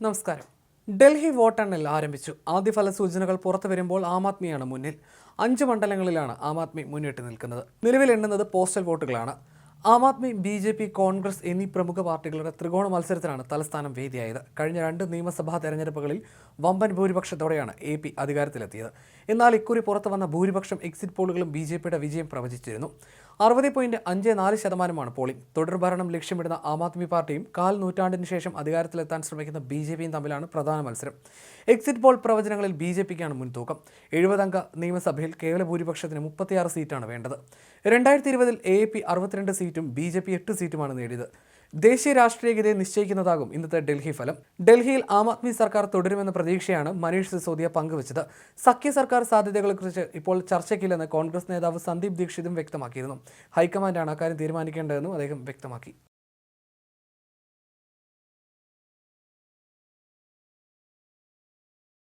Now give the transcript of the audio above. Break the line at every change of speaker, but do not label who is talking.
നമസ്കാരം. ഡൽഹി വോട്ടെണ്ണൽ ആരംഭിച്ചു. ആദ്യ ഫല സൂചനകൾ പുറത്തു വരുമ്പോൾ ആം ആദ്മിയാണ് മുന്നിൽ. അഞ്ച് മണ്ഡലങ്ങളിലാണ് ആം ആദ്മി മുന്നിട്ട് നിൽക്കുന്നത്. നിലവിൽ എണ്ണുന്നത് postal വോട്ടുകളാണ്. Aam Aadmi B J P Congress എന്നീ പ്രമുഖ പാർട്ടികളുടെ ത്രികോണ മത്സരത്തിനാണ് തലസ്ഥാനം വേദിയായത്. കഴിഞ്ഞ രണ്ട് നിയമസഭാ തെരഞ്ഞെടുപ്പുകളിൽ വമ്പൻ ഭൂരിപക്ഷത്തോടെയാണ് എ പി അധികാരത്തിലെത്തിയത്. എന്നാൽ ഇക്കുറി പുറത്തു വന്ന ഭൂരിപക്ഷം എക്സിറ്റ് പോളുകളും ബി ജെ പിയുടെ വിജയം പ്രവചിച്ചിരുന്നു. അറുപത് പോയിന്റ് അഞ്ച് നാല് ശതമാനമാണ് പോളിംഗ്. തുടർഭരണം ലക്ഷ്യമിടുന്ന ആം ആദ്മി പാർട്ടിയും കാൽ നൂറ്റാണ്ടിന് ശേഷം അധികാരത്തിലെത്താൻ ശ്രമിക്കുന്ന ബി ജെ പിയും തമ്മിലാണ് പ്രധാന മത്സരം. എക്സിറ്റ് പോൾ പ്രവചനങ്ങളിൽ ബി ജെ പിക്കാണ് മുൻതൂക്കം. എഴുപതംഗ നിയമസഭയിൽ കേവല ഭൂരിപക്ഷത്തിന് മുപ്പത്തിയാറ് സീറ്റാണ് വേണ്ടത്. രണ്ടായിരത്തി ഇരുപതിൽ എ പി അറുപത്തിരണ്ട് സീറ്റും ബി ജെ പി എട്ട് സീറ്റുമാണ് നേടിയത്. ദേശീയ രാഷ്ട്രീയഗതിയെ നിശ്ചയിക്കുന്നതാകും ഇന്നത്തെ ഡൽഹി ഫലം. ഡൽഹിയിൽ ആം ആദ്മി സർക്കാർ തുടരുമെന്ന പ്രതീക്ഷയാണ് മനീഷ് സിസോദിയ പങ്കുവച്ചത്. സഖ്യ സർക്കാർ സാധ്യതകളെക്കുറിച്ച് ഇപ്പോൾ ചർച്ചയ്ക്കില്ലെന്ന് കോൺഗ്രസ് നേതാവ് സന്ദീപ് ദീക്ഷിതും വ്യക്തമാക്കിയിരുന്നു. ഹൈക്കമാൻഡാണ് അക്കാര്യം തീരുമാനിക്കേണ്ടതെന്നും അദ്ദേഹം വ്യക്തമാക്കി.